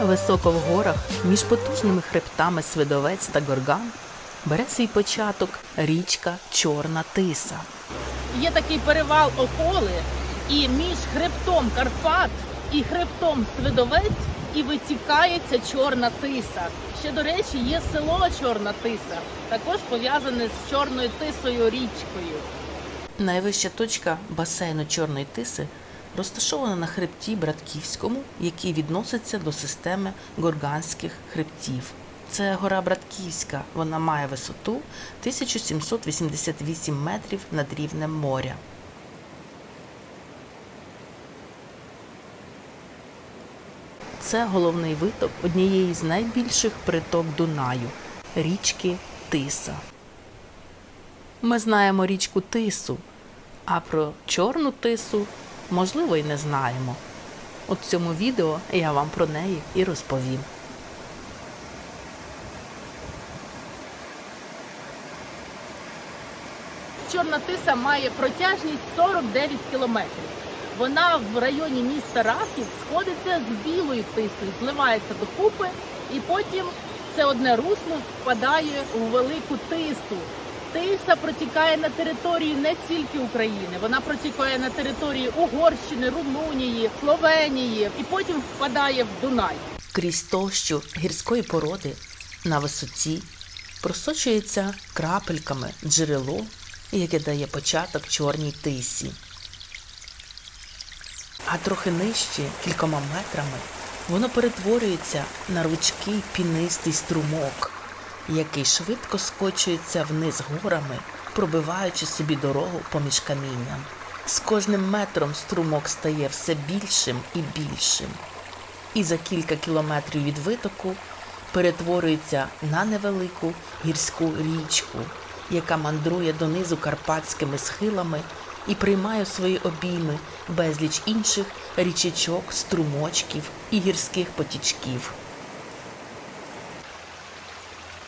Високо в горах, між потужними хребтами Свидовець та Горган, бере свій початок річка Чорна Тиса. Є такий перевал Околи, і між хребтом Карпат і хребтом Свидовець і витікає ця чорна тиса. Ще, до речі, є село Чорна Тиса, також пов'язане з Чорною Тисою річкою. Найвища точка басейну Чорної Тиси розташована на хребті Братківському, який відноситься до системи Горганських хребтів. Це гора Братківська. Вона має висоту 1788 метрів над рівнем моря. Це головний виток однієї з найбільших приток Дунаю річки Тиса. Ми знаємо річку Тису, а про Чорну Тису, можливо, й не знаємо. От в цьому відео я вам про неї і розповім. Чорна Тиса має протяжність 49 кілометрів. Вона в районі міста Рахів сходиться з білою тисою, зливається докупи, і потім це одне русло впадає у велику тису. Тиса протікає на території не тільки України, вона протікає на території Угорщини, Румунії, Словенії і потім впадає в Дунай. Крізь товщу гірської породи на висоті просочується крапельками джерело, яке дає початок чорній тисі. А трохи нижче, кількома метрами, воно перетворюється на ручкий пінистий струмок, який швидко скочується вниз горами, пробиваючи собі дорогу поміж камінням. З кожним метром струмок стає все більшим і більшим і за кілька кілометрів від витоку перетворюється на невелику гірську річку, яка мандрує донизу карпатськими схилами і приймає свої обійми безліч інших річечок, струмочків і гірських потічків.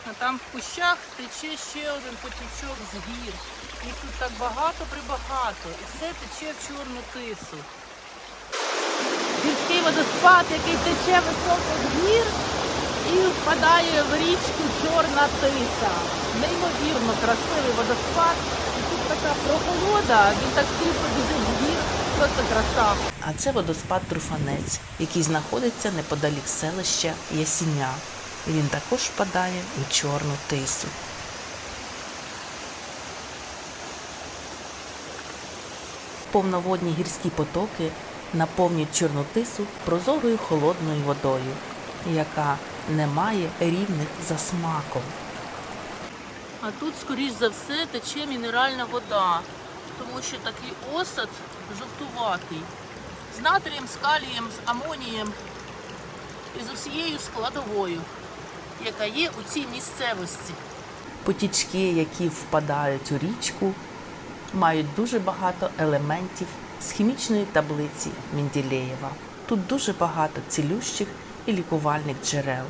А там в кущах тече ще один потічок з гір. Їх тут так багато прибагато. І все тече в чорну тису. Гірський водоспад, який тече високо з гір і впадає в річку Чорна Тиса. Неймовірно красивий водоспад. І тут така прохолода, він так стрімко біжить з гір. Просто краса. А це водоспад Труфанець, який знаходиться неподалік селища Ясіня. Він також впадає у чорну тису. Повноводні гірські потоки наповнюють чорну тису прозорою холодною водою, яка не має рівних за смаком. А тут, скоріш за все, тече мінеральна вода, тому що такий осад жовтуватий. З натрієм, з калієм, з амонієм і з усією складовою, яка є у цій місцевості. Потічки, які впадають у річку, мають дуже багато елементів з хімічної таблиці Менділеєва. Тут дуже багато цілющих і лікувальних джерел.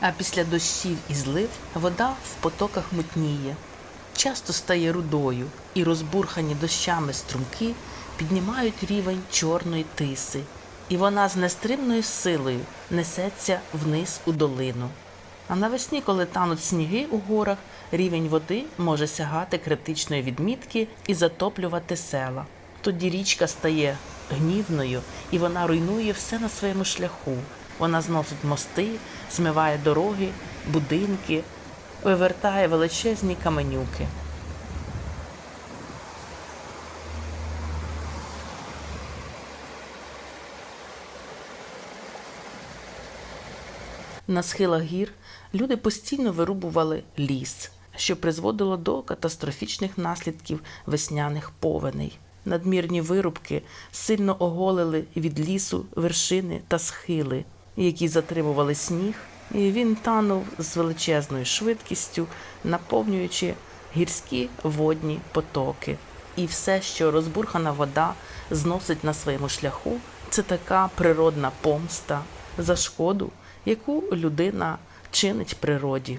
А після дощів і злив вода в потоках мутніє, часто стає рудою, і розбурхані дощами струмки піднімають рівень чорної тиси, і вона з нестримною силою несеться вниз у долину. А навесні, коли тануть сніги у горах, рівень води може сягати критичної відмітки і затоплювати села. Тоді річка стає гнівною і вона руйнує все на своєму шляху. Вона зносить мости, змиває дороги, будинки, вивертає величезні каменюки. На схилах гір люди постійно вирубували ліс, що призводило до катастрофічних наслідків весняних повеней. Надмірні вирубки сильно оголили від лісу вершини та схили, які затримували сніг, і він танув з величезною швидкістю, наповнюючи гірські водні потоки. І все, що розбурхана вода зносить на своєму шляху, це така природна помста за шкоду, яку людина чинить природі.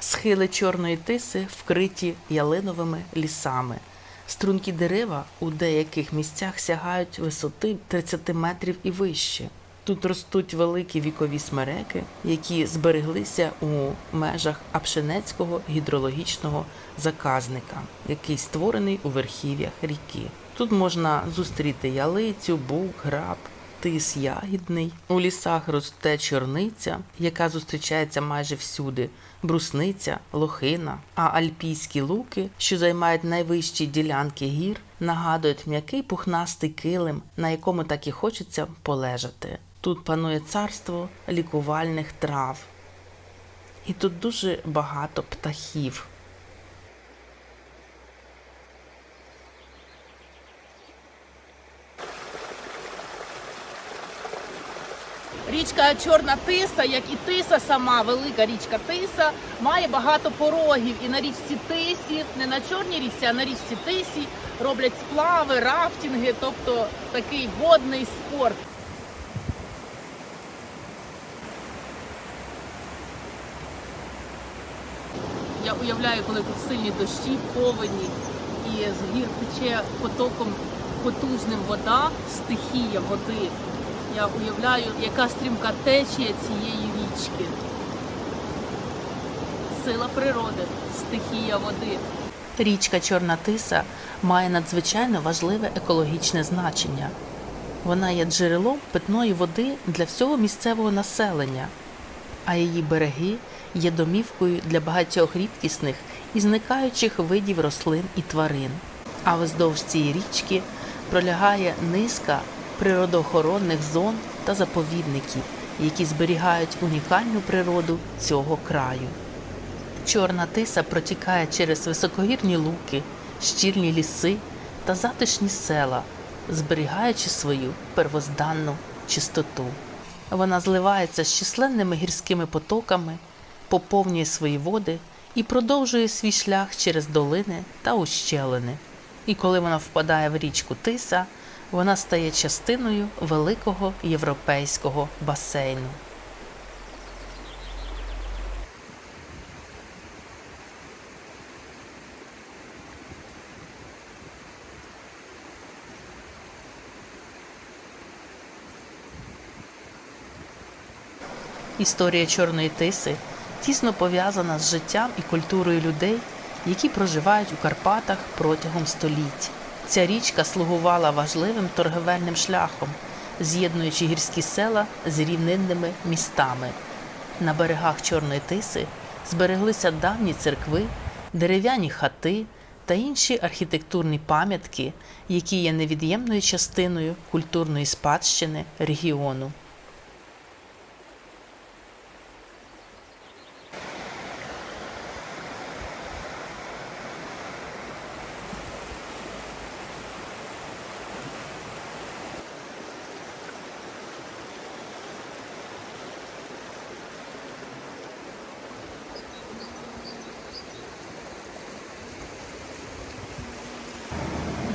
Схили чорної тиси вкриті ялиновими лісами. Стрункі дерева у деяких місцях сягають висоти 30 метрів і вище. Тут ростуть великі вікові смереки, які збереглися у межах Апшенецького гідрологічного заказника, який створений у верхів'ях ріки. Тут можна зустріти ялицю, бук, граб, тис ягідний. У лісах росте чорниця, яка зустрічається майже всюди, брусниця, лохина. А альпійські луки, що займають найвищі ділянки гір, нагадують м'який пухнастий килим, на якому так і хочеться полежати. Тут панує царство лікувальних трав. І тут дуже багато птахів. Річка Чорна Тиса, як і Тиса сама, велика річка Тиса, має багато порогів. І на річці Тисі, не на Чорній річці, а на річці Тисі роблять сплави, рафтинги, тобто такий водний спорт. Я уявляю, коли тут сильні дощі, повені, і з гір тече потоком потужним вода, стихія води. Я уявляю, яка стрімка течія цієї річки. Сила природи, стихія води. Річка Чорна Тиса має надзвичайно важливе екологічне значення. Вона є джерелом питної води для всього місцевого населення, а її береги є домівкою для багатьох рідкісних і зникаючих видів рослин і тварин. А вздовж цієї річки пролягає низка природоохоронних зон та заповідників, які зберігають унікальну природу цього краю. Чорна тиса протікає через високогірні луки, щільні ліси та затишні села, зберігаючи свою первозданну чистоту. Вона зливається з численними гірськими потоками, поповнює свої води і продовжує свій шлях через долини та ущелини. І коли вона впадає в річку Тиса, вона стає частиною великого європейського басейну. Історія Чорної Тиси тісно пов'язана з життям і культурою людей, які проживають у Карпатах протягом століть. Ця річка слугувала важливим торговельним шляхом, з'єднуючи гірські села з рівнинними містами. На берегах Чорної Тиси збереглися давні церкви, дерев'яні хати та інші архітектурні пам'ятки, які є невід'ємною частиною культурної спадщини регіону.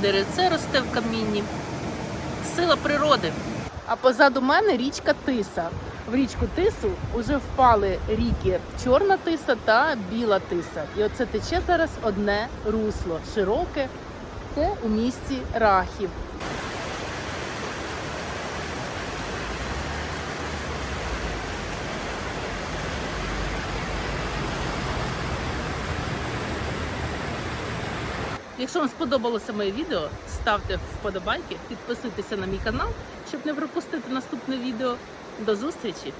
Деревце росте в камінні. Сила природи. А позаду мене річка Тиса. В річку Тису вже впали ріки Чорна Тиса та Біла Тиса. І оце тече зараз одне русло широке. Це у місті Рахів. Якщо вам сподобалося моє відео, ставте вподобайки, підписуйтеся на мій канал, щоб не пропустити наступне відео. До зустрічі!